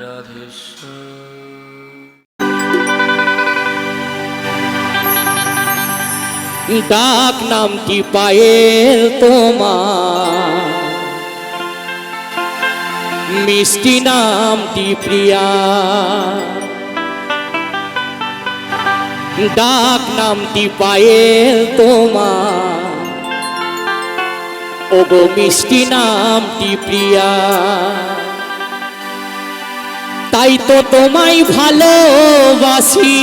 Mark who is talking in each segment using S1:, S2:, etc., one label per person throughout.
S1: রাধেশ্বর
S2: ডাক নামটি পায়েল তোমার? মিষ্টি নামটি প্রিয়া? ডাক নামটি পায়েল তোমার? ওগো মিষ্টি নামটি প্রিয়া? তাই তো তোমায় ভালোবাসি।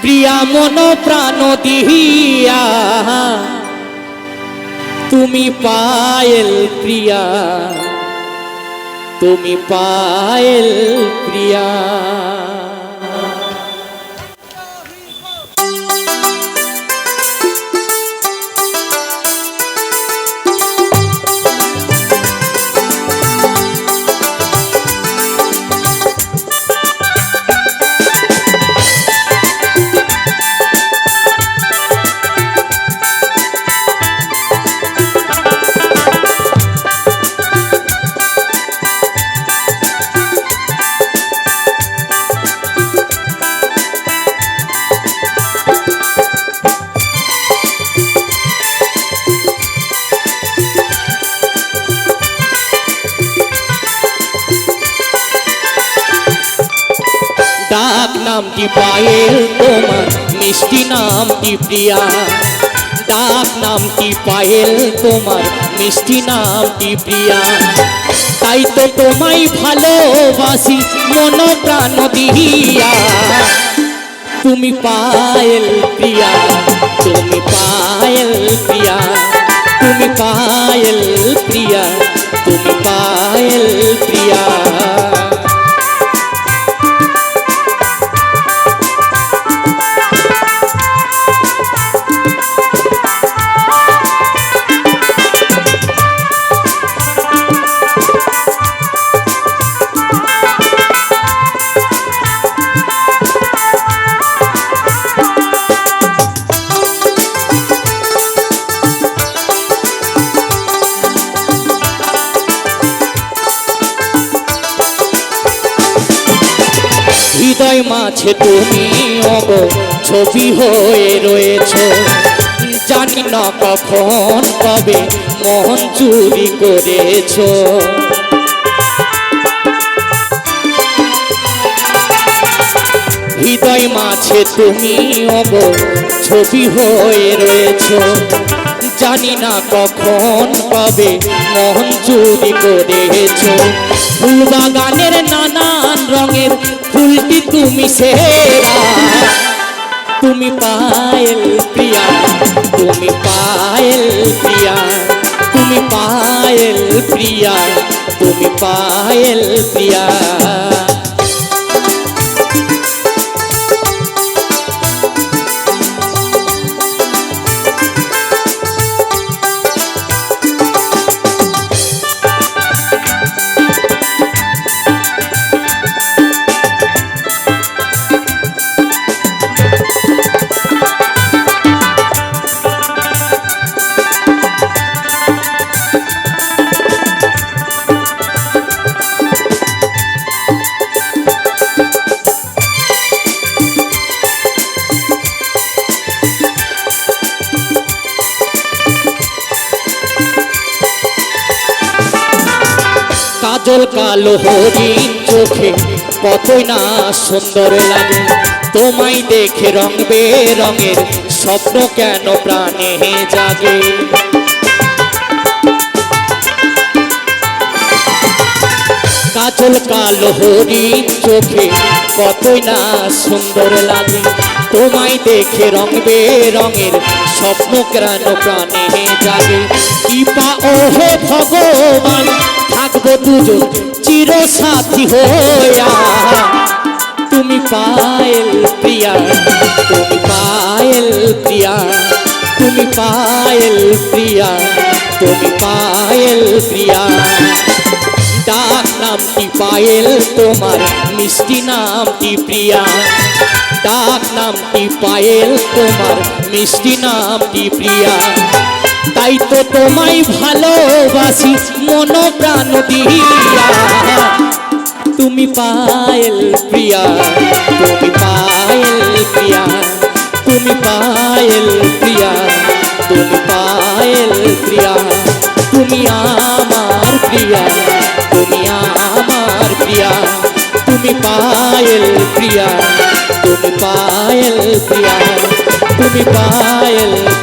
S2: প্রিয়া মন প্রাণ দিহিয়া তুমি পায়েল প্রিয়া তুমি পায়েল প্রিয়া। ডাক নামটি পায়েল তোমার, মিষ্টি নামটি প্রিয়া। ডাক নামটি পায়েল তোমার, মিষ্টি নামটি প্রিয়া। তাই তো তোমায় ভালোবাসি মন প্রাণ দিহিয়া তুমি পায়েল প্রিয়া, তুমি পায়েল প্রিয়া। তুমি পায়েল প্রিয়া, তুমি পায়েল প্রিয়া। হৃদয় মাঝে তুমি অগ ছবি হয়ে রয়েছ। জানি না কখন কবে মন চুরি করেছ। হৃদয় মাঝে তুমি অগ ছবি হয়ে রয়েছ। জানি না কখন কবে মন চুরি করেছ। ফুল বাগানের নানান রঙের ফুলটি তুমি সেরা তুমি পায়েল প্রিয়া, তুমি পায়েল প্রিয়া। তুমি পায়েল প্রিয়া, তুমি পায়েল প্রিয়া। কাজল কালো হরিণ চোখে, কতই না সুন্দর লাগে। তোমায় দেখে রং বেরঙের স্বপ্ন কেন প্রাণে জাগে? কাজল কালো হরি চোখে, কতই না সুন্দর লাগে। তোমায় দেখে রং বেরঙের স্বপ্ন কেন প্রাণে জাগে? কৃপা ও হে ভগবান, থাকব দুজন চির সাথী হইয়া তুমি পায়েল প্রিয়া, তুমি পায়েল প্রিয়া, তুমি পায়েল প্রিয়া, তুমি পায়েল প্রিয়া। ডাক নামটি পায়েল তোমার? মিষ্টি নামটি প্রিয়া? ডাক নামটি পায়েল তোমার? মিষ্টি নামটি প্রিয়া? তাই তো তোমায় ভালোবাসি মন প্রাণ দিয়া। তুমি পায়েল প্রিয়া, তুমি পায়েল প্রিয়া। তুমি পায়েল প্রিয়া, তুমি পায়েল প্রিয়া। তুমি আমার প্রিয়া। তুমি আমার প্রিয়া। তুমি পায়েল প্রিয়া। তুমি পায়েল প্রিয়া। তুমি পায়েল